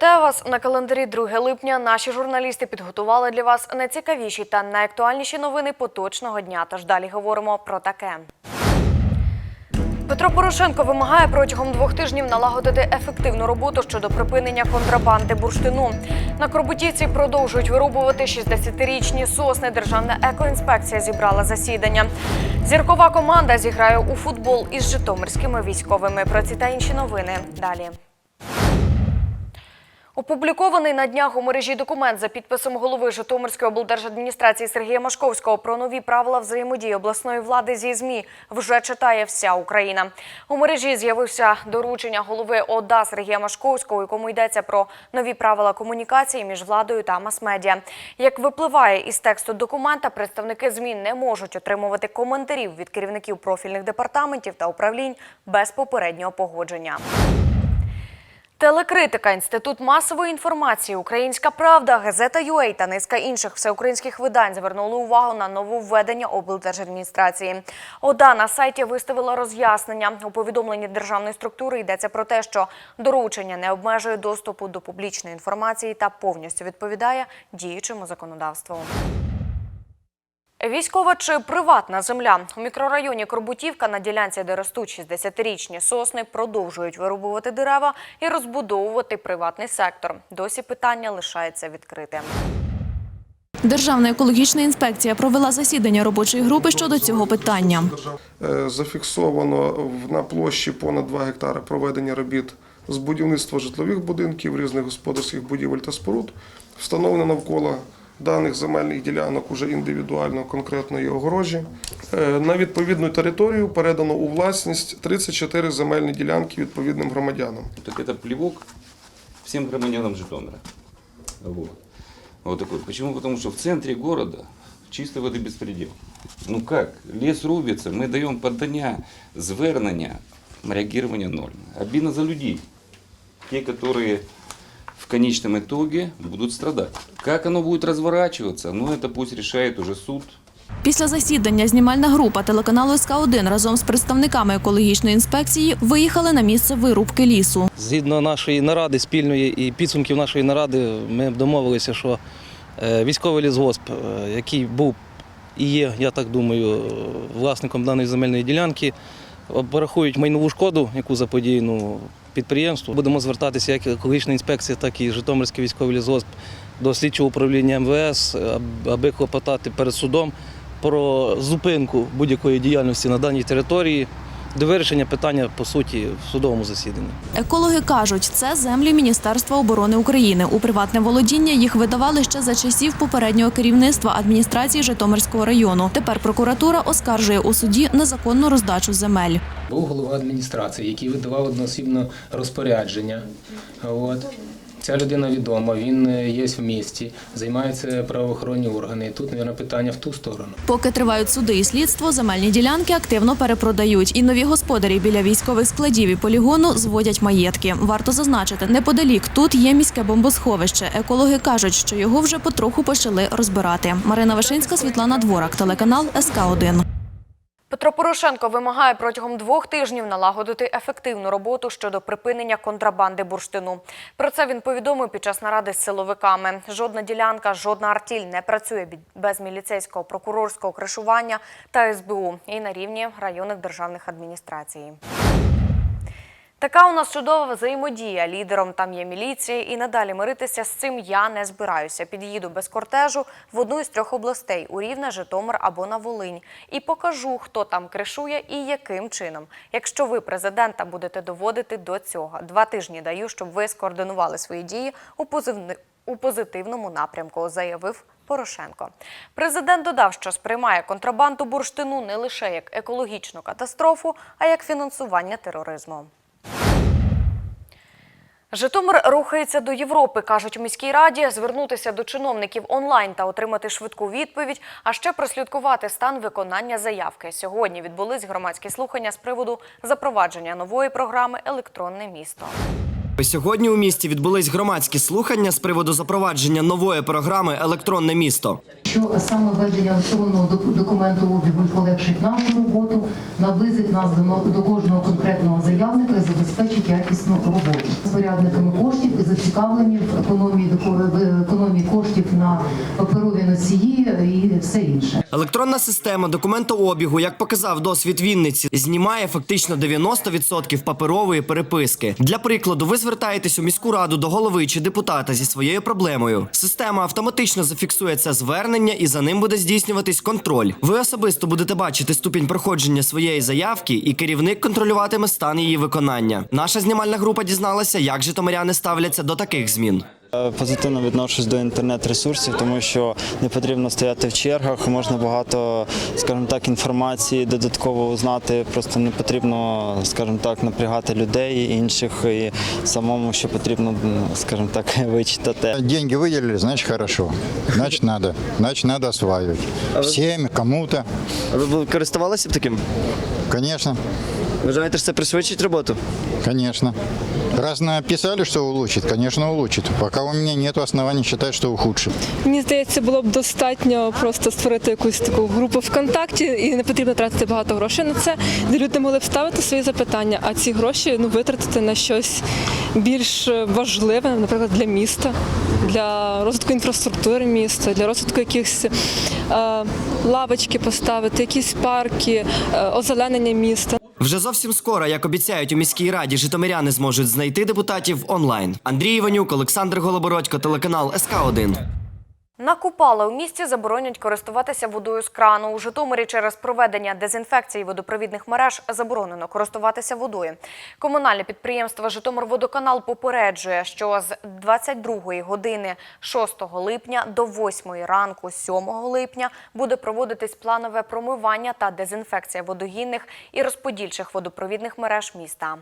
Вітаю вас на календарі 2 липня. Наші журналісти підготували для вас найцікавіші та найактуальніші новини поточного дня. Тож далі говоримо про таке. Петро Порошенко вимагає протягом двох тижнів налагодити ефективну роботу щодо припинення контрабанди бурштину. На Корбутівці продовжують вирубувати 60-річні сосни. Державна екоінспекція зібрала засідання. Зіркова команда зіграє у футбол із житомирськими військовими. Про ці та інші новини далі. Опублікований на днях у мережі документ за підписом голови Житомирської облдержадміністрації Сергія Машковського про нові правила взаємодії обласної влади зі ЗМІ вже читає вся Україна. У мережі з'явився доручення голови ОДА Сергія Машковського, якому йдеться про нові правила комунікації між владою та мас-медіа. Як випливає із тексту документа, представники ЗМІ не можуть отримувати коментарів від керівників профільних департаментів та управлінь без попереднього погодження. Телекритика, інститут масової інформації, Українська Правда, газета UA та низка інших всеукраїнських видань звернули увагу на нововведення облдержадміністрації. ОДА на сайті виставила роз'яснення. У повідомленні державної структури йдеться про те, що доручення не обмежує доступу до публічної інформації та повністю відповідає діючому законодавству. Військова чи приватна земля у мікрорайоні Корбутівка на ділянці, де ростуть 60-річні сосни, продовжують вирубувати дерева і розбудовувати приватний сектор. Досі питання лишається відкритим. Державна екологічна інспекція провела засідання робочої групи щодо цього питання. Е, Зафіксовано в- на площі понад 2 гектари проведення робіт з будівництва житлових будинків, різних господарських будівель та споруд. Встановлено навколо даних земельних ділянок уже індивідуально конкретної огорожі. Е, На відповідну територію передано у власність 34 земельні ділянки відповідним громадянам. Так это плевок всем громадянам Житомира. Вот. Вот такой. Почему? Потому что в центре города чистой воды беспредел. Ну как? Лес рубится, мы даем подання, звернення, реагирование ноль. Обидно за людей. Те, которые в конечном итоге будут страдать. Как оно будет разворачиваться, ну это пусть решает уже суд, Після засідання знімальна група телеканалу СК1 разом з представниками екологічної інспекції виїхали на місце вирубки лісу. Згідно нашої наради спільної і підсумків нашої наради, ми домовилися, що е, військовий лісгосп, е, який був і є, я так думаю, власником даної земельної ділянки, порахують майнову шкоду, яку заподіяну підприємству. Будемо звертатися як екологічна інспекція, так і Житомирський військовий лісгосп до слідчого управління МВС, аби клопотати перед судом про зупинку будь-якої діяльності на даній території до вирішення питання по суті в судовому засіданні. Екологи кажуть, це землі Міністерства оборони України. У приватне володіння їх видавали ще за часів попереднього керівництва адміністрації Житомирського району. Тепер прокуратура оскаржує у суді незаконну роздачу земель. Був голова адміністрації, який видавав одноосібно розпорядження. От. Ця людина відома, він е, є в місті, займаються правоохоронні органи. І тут, мабуть, питання в ту сторону. Поки тривають суди і слідство, земельні ділянки активно перепродають. І нові господарі біля військових складів і полігону зводять маєтки. Варто зазначити, неподалік тут є міське бомбосховище. Екологи кажуть, що його вже потроху почали розбирати. Марина Вишинська, Світлана Дворак, телеканал СК 1 Петро Порошенко вимагає протягом двох тижнів налагодити ефективну роботу щодо припинення контрабанди бурштину. Про це він повідомив під час наради з силовиками. Жодна ділянка, жодна артіль не працює без міліцейського прокурорського кришування та СБУ і на рівні районних державних адміністрацій. Така у нас чудова взаємодія. Лідером там є міліція, і надалі миритися з цим я не збираюся. Під'їду без кортежу в одну із трьох областей у Рівне, Житомир або на Волинь. І покажу, хто там кришує і яким чином. Якщо ви президента будете доводити до цього, два тижні даю, щоб ви скоординували свої дії у позивни- у позитивному напрямку, заявив Порошенко. Президент додав, що сприймає контрабанду бурштину не лише як екологічну катастрофу, а як фінансування тероризму. Житомир рухається до Європи, кажуть у міській раді. Звернутися до чиновників онлайн та отримати швидку відповідь, а ще прослідкувати стан виконання заявки. Сьогодні відбулись громадські слухання з приводу запровадження нової програми Електронне місто. Сьогодні у місті відбулись громадські слухання з приводу запровадження нової програми Електронне місто. що саме введення електронного док- документу обігу полегшить нашу роботу, наблизить нас до, до кожного конкретного заявника і забезпечить якісну роботу. З порядниками коштів і зацікавлені в економії в економії коштів на паперові носії і все інше. Електронна система документообігу, як показав досвід Вінниці, знімає фактично 90% паперової переписки. Для прикладу, ви звертаєтесь у міську раду до голови чи депутата зі своєю проблемою. Система автоматично зафіксує це звернення і за ним буде здійснюватись контроль. Ви особисто будете бачити ступінь проходження своєї заявки, і керівник контролюватиме стан її виконання. Наша знімальна група дізналася, як житомиряни ставляться до таких змін. Е, Позитивно відношусь до інтернет-ресурсів, тому що не потрібно стояти в чергах, можна багато, скажімо так, інформації додатково узнати. Просто не потрібно, скажімо так, напрягати людей інших і самому, що потрібно, скажімо так, вичитати. Деньги выделили, значит хорошо. Значит надо. Значит надо осваивать. Всем, кому-то. Ви користувалися б таким? Конечно, Вважаєте, що це пришвидшить роботу? конечно. Раз написали, что улучшит, конечно улучшит. Пока у меня нет оснований считать, что ухудшит. Мені здається, було б достатньо просто створити якусь таку групу ВКонтакті і не потрібно тратити багато грошей на це, де люди могли б ставити свої запитання, а ці гроші ну витратити на щось більш важливе, наприклад, для міста, для розвитку інфраструктури міста, для розвитку якихось е, лавочки поставити, якісь парки, е, озеленення міста. Вже зовсім скоро, як обіцяють у міській раді, житомиряни зможуть знайти депутатів онлайн. Андрій Іванюк, Олександр Голобородько, телеканал СК 1 На Купала у місті заборонять користуватися водою з крану. У Житомирі через проведення дезінфекції водопровідних мереж заборонено користуватися водою. Комунальне підприємство Житомирводоканал попереджує, що з 22 години 6 липня до 8 ранку 7 липня буде проводитись планове промивання та дезінфекція водогінних і розподільчих водопровідних мереж міста.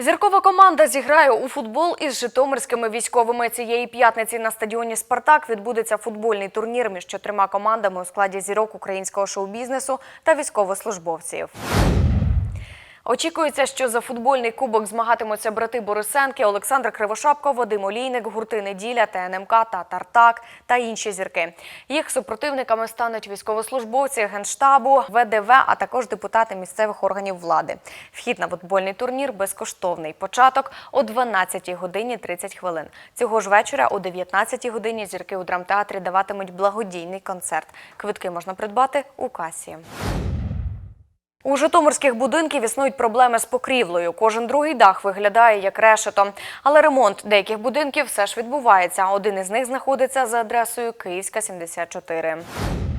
Зіркова команда зіграє у футбол із житомирськими військовими. Цієї п'ятниці на стадіоні Спартак відбудеться футбольний турнір між чотирма командами у складі зірок українського шоу-бізнесу та військовослужбовців. Очікується, що за футбольний кубок змагатимуться брати Борисенки, Олександр Кривошапко, Вадим Олійник, гурти Неділя, ТНМК та Тартак та інші зірки. Їх супротивниками стануть військовослужбовці Генштабу, ВДВ, а також депутати місцевих органів влади. Вхід на футбольний турнір безкоштовний. Початок о 12 годині 30 хвилин. Цього ж вечора о 19 годині зірки у драмтеатрі даватимуть благодійний концерт. Квитки можна придбати у касі. У житомирських будинків існують проблеми з покрівлею. Кожен другий дах виглядає як решето. Але ремонт деяких будинків все ж відбувається. Один із них знаходиться за адресою Київська, 74.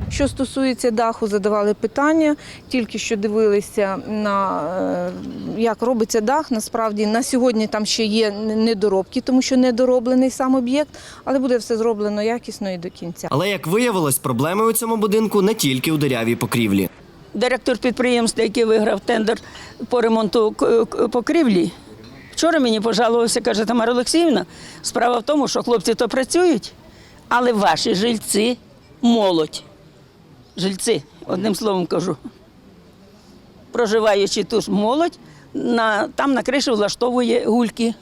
Що стосується даху, задавали питання, тільки що дивилися на е, як робиться дах. Насправді на сьогодні там ще є недоробки, тому що недороблений сам об'єкт, але буде все зроблено якісно і до кінця. Але як виявилось, проблеми у цьому будинку не тільки у дирявій покрівлі. Директор підприємства, який виграв тендер по ремонту покрівлі, вчора мені пожалувався, каже Тамара Олексіївна, справа в тому, що хлопці то працюють, але ваші жильці молодь. Жильці, одним словом кажу. Проживаючи ту ж молодь, на, там на криші влаштовує гульки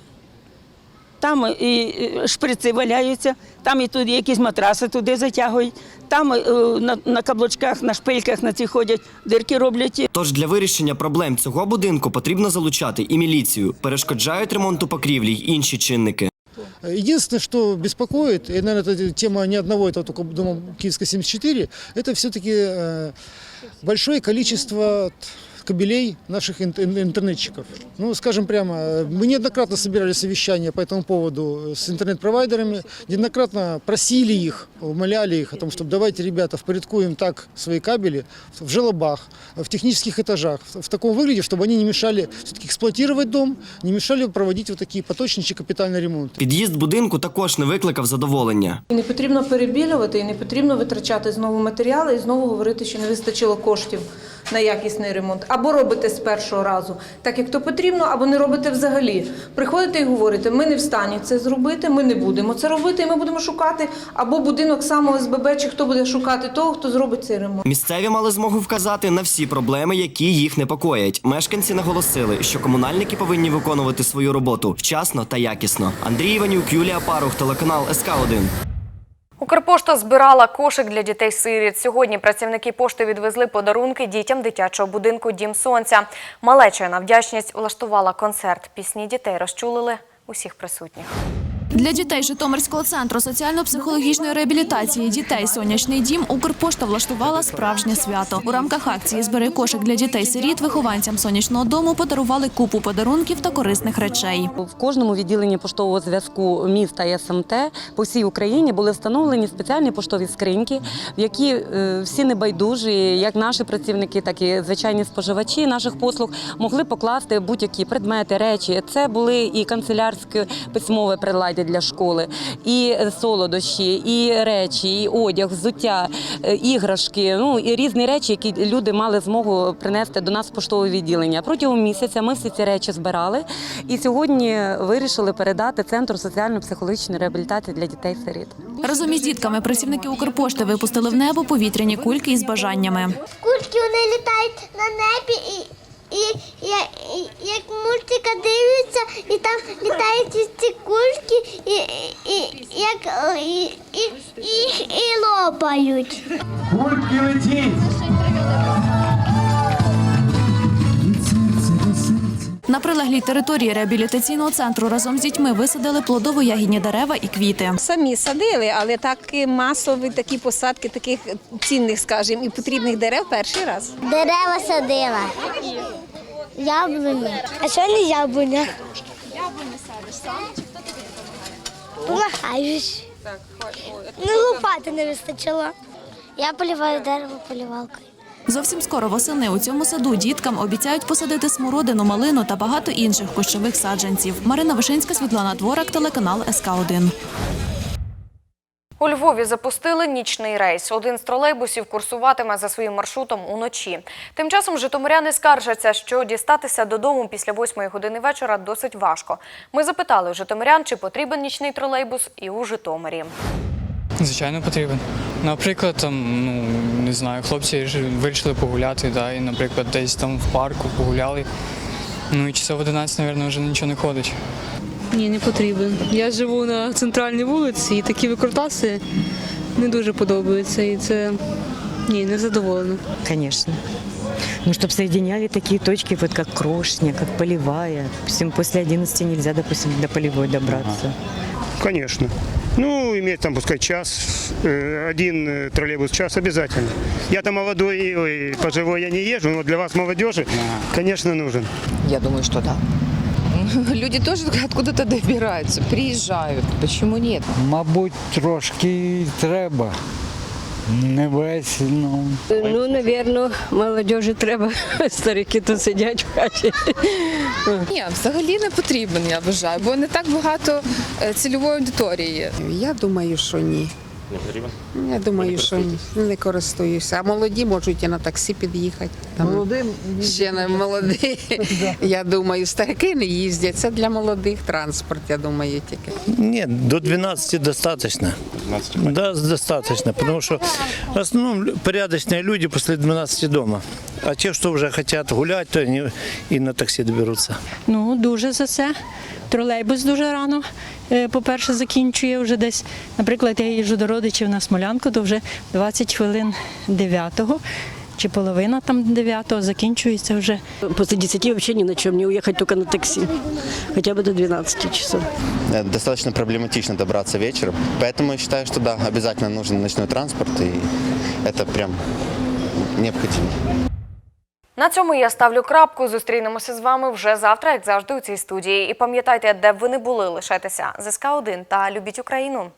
Там і е, шприци валяються, там і тут якісь матраси туди затягують, там е, на, на каблучках, на шпильках на ці ходять, дирки роблять. Тож для вирішення проблем цього будинку потрібно залучати і міліцію. Перешкоджають ремонту покрівлі й інші чинники. Единственное, что беспокоит, и, наверное, это тема не одного этого только дома Киевска 74, это все-таки э, большое количество кабелей наших ин- ин- интернетчиков. Ну, скажем прямо, э, мы неоднократно собирали совещания по этому поводу с интернет-провайдерами, неоднократно просили их, умоляли их о том, чтобы давайте, ребята, впорядкуем так свои кабели в желобах, в технических этажах, в в таком выгляде, чтобы они не мешали все-таки эксплуатировать дом, не мешали проводить вот такие поточные чи капитальные ремонты. Під'їзд будинку також не викликав задоволення. І не потрібно перебілювати, і не потрібно витрачати знову матеріали і знову говорити, що не вистачило коштів на якісний ремонт, або робите з першого разу, так як то потрібно, або не робите взагалі. Приходите і говорите, ми не в стані це зробити, ми не будемо це робити, і ми будемо шукати або будинок самого СББ, чи хто буде шукати того, хто зробить цей ремонт. Місцеві мали змогу вказати на всі проблеми, які їх непокоять. Мешканці наголосили, що комунальники повинні виконувати свою роботу вчасно та якісно. Андрій Іванюк, Юлія Парух, телеканал СК 1 Укрпошта збирала кошик для дітей-сиріт. Сьогодні працівники пошти відвезли подарунки дітям дитячого будинку Дім Сонця. Малеча на вдячність влаштувала концерт. Пісні дітей розчулили усіх присутніх. Для дітей Житомирського центру соціально-психологічної реабілітації дітей Сонячний дім Укрпошта влаштувала справжнє свято. У рамках акції Збери кошик для дітей-сиріт вихованцям сонячного дому подарували купу подарунків та корисних речей. В кожному відділенні поштового зв'язку міста СМТ по всій Україні були встановлені спеціальні поштові скриньки, в які е, всі небайдужі, як наші працівники, так і звичайні споживачі наших послуг могли покласти будь-які предмети, речі. Це були і канцелярське письмове приладдя для школи, і солодощі, і речі, і одяг, взуття, е, іграшки. Ну і різні речі, які люди мали змогу принести до нас в поштове відділення. Протягом місяця ми всі ці речі збирали і сьогодні вирішили передати центру соціально-психологічної реабілітації для дітей-сиріт. Разом із дітками працівники Укрпошти випустили в небо повітряні кульки із бажаннями. Кульки вони літають на небі і, і, і як мультика дивляться, і там літають ці- ці кульки, і, і, і, як, і, і, і, і лопають. Кульки летіть! На прилеглій території реабілітаційного центру разом з дітьми висадили плодово-ягідні дерева і квіти. Самі садили, але так масові такі посадки таких цінних, скажімо, і потрібних дерев перший раз. Дерева садила. Яблуні. А що не яблуня? Яблуні садиш сам чи хто тобі Помагаєш. Ну, лопати не вистачило. Я поліваю дерево полівалкою. Зовсім скоро восени у цьому саду діткам обіцяють посадити смородину, малину та багато інших кущових саджанців. Марина Вишинська, Світлана Дворак, телеканал СК 1 У Львові запустили нічний рейс. Один з тролейбусів курсуватиме за своїм маршрутом уночі. Тим часом житомиряни скаржаться, що дістатися додому після восьмої години вечора досить важко. Ми запитали у житомирян, чи потрібен нічний тролейбус і у Житомирі. Звичайно, потрібен. Наприклад, там, ну не знаю, хлопці вирішили погуляти, да, і, наприклад, десь там в парку погуляли. Ну і часов 11, мабуть, вже нічого не ходить. Ні, не потрібен. Я живу на центральній вулиці, і такі викрутаси не дуже подобаються. І це ні, не задоволена. Конечно. Ну, чтобы соединяли такие точки, вот как Крошня, как Полевая. Допустим, после 11 нельзя, допустим, до Полевой добраться. Конечно. Ну, иметь там, пускай час, э, один э, троллейбус в час обязательно. Я-то молодой, ой, пожилой я не езжу, но для вас, молодежи, конечно, нужен. Я думаю, что да. Люди тоже откуда-то добираются, приезжают. Почему нет? Мабуть, трошки треба. Не весь, ну. Ну, напевно, молодежі треба. Старики тут сидять в хаті. Ні, взагалі не потрібен, я вважаю, бо не так багато е, цільової аудиторії. Я думаю, що ні. Не потрібен? Я думаю, що. Не користуюся. А молоді можуть і на таксі під'їхати. Там Молодим ще не молоді. Я думаю, старики не їздять. Це для молодих транспорт, я думаю, тільки. Нет, до 12 достаточно. 12 да, достаточно, потому что в основном лю- порядочные люди после 12 дома. А те, что уже хотят гулять, то они и на такси доберутся. Ну, дуже за це. Тролейбус дуже рано, е, по-перше, закінчує вже десь. Наприклад, я їжджу до родичів на Смолянку, то вже 20 хвилин 9-го чи половина там 9-го закінчується вже. После 10 вообще ни на чем не уехать, только на такси. Хотя бы до 12 часов. Э, Достаточно проблематично добраться вечером. Поэтому я считаю, что да, обязательно нужен ночной транспорт, и это прям необходимо. На цьому я ставлю крапку. Зустрінемося з вами вже завтра, як завжди, у цій студії. І пам'ятайте, де б ви не були, лишайтеся з СК 1 та любіть Україну.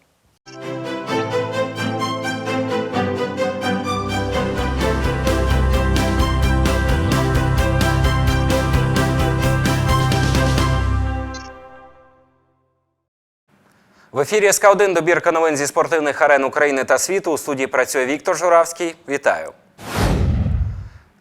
В ефірі СК1 добірка новин зі спортивних арен України та світу. У студії працює Віктор Журавський. Вітаю.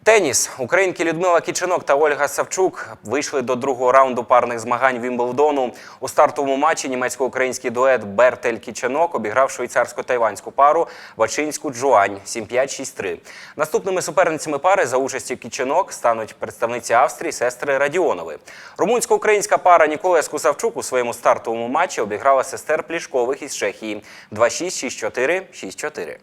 Теніс. Українки Людмила Кіченок та Ольга Савчук вийшли до другого раунду парних змагань Вімблдону. У стартовому матчі німецько-український дует Бертель Кіченок обіграв швейцарсько-тайванську пару Вачинську Джуань 7-5-6-3. Наступними суперницями пари за участі Кіченок стануть представниці Австрії сестри Радіонови. Румунсько-українська пара Ніколеску Савчук у своєму стартовому матчі обіграла сестер Плішкових із Чехії 2-6, 6-4, 6-4.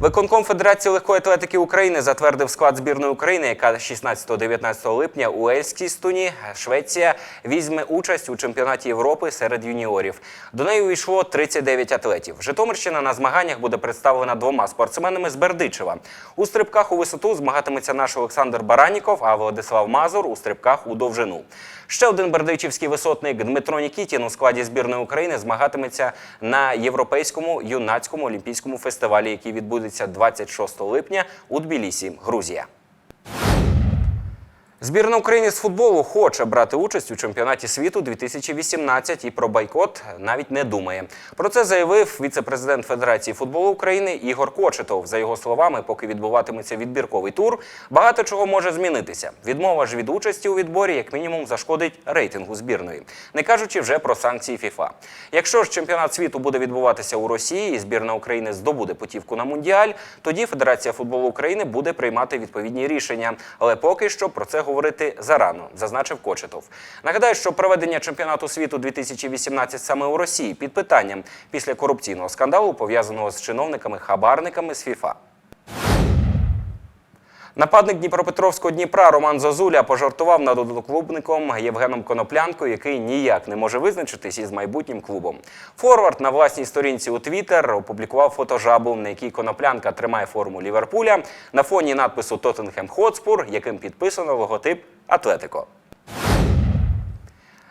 Виконком Федерації легкої атлетики України затвердив склад збірної України, яка 16-19 липня у Ельскістуні, Швеція, візьме участь у чемпіонаті Європи серед юніорів. До неї увійшло 39 атлетів. Житомирщина на змаганнях буде представлена двома спортсменами з Бердичева. У стрибках у висоту змагатиметься наш Олександр Бараніков, а Владислав Мазур у стрибках у довжину. Ще один бердичівський висотник Дмитро Нікітін у складі збірної України змагатиметься на європейському юнацькому олімпійському фестивалі, який відбудеться 26 липня у Тбілісі, Грузія. Збірна України з футболу хоче брати участь у чемпіонаті світу 2018 і про бойкот навіть не думає. Про це заявив віце-президент Федерації футболу України Ігор Кочетов. За його словами, поки відбуватиметься відбірковий тур, багато чого може змінитися. Відмова ж від участі у відборі як мінімум зашкодить рейтингу збірної, не кажучи вже про санкції ФІФА. Якщо ж чемпіонат світу буде відбуватися у Росії, і збірна України здобуде путівку на мундіаль, тоді Федерація футболу України буде приймати відповідні рішення. Але поки що про це говорити зарано, зазначив Кочетов. Нагадаю, що проведення чемпіонату світу 2018 саме у Росії під питанням після корупційного скандалу, пов'язаного з чиновниками-хабарниками з ФІФА. Нападник Дніпропетровського Дніпра Роман Зозуля пожартував над одноклубником Євгеном Коноплянкою, який ніяк не може визначитись із майбутнім клубом. Форвард на власній сторінці у Твіттер опублікував фотожабу, на якій Коноплянка тримає форму Ліверпуля на фоні надпису Тоттенхем Хотспур, яким підписано логотип Атлетико.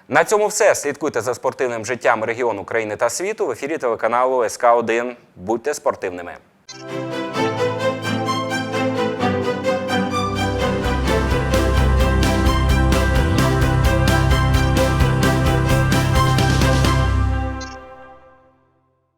На цьому все. Слідкуйте за спортивним життям регіону країни та світу в ефірі телеканалу СК 1 Будьте спортивними.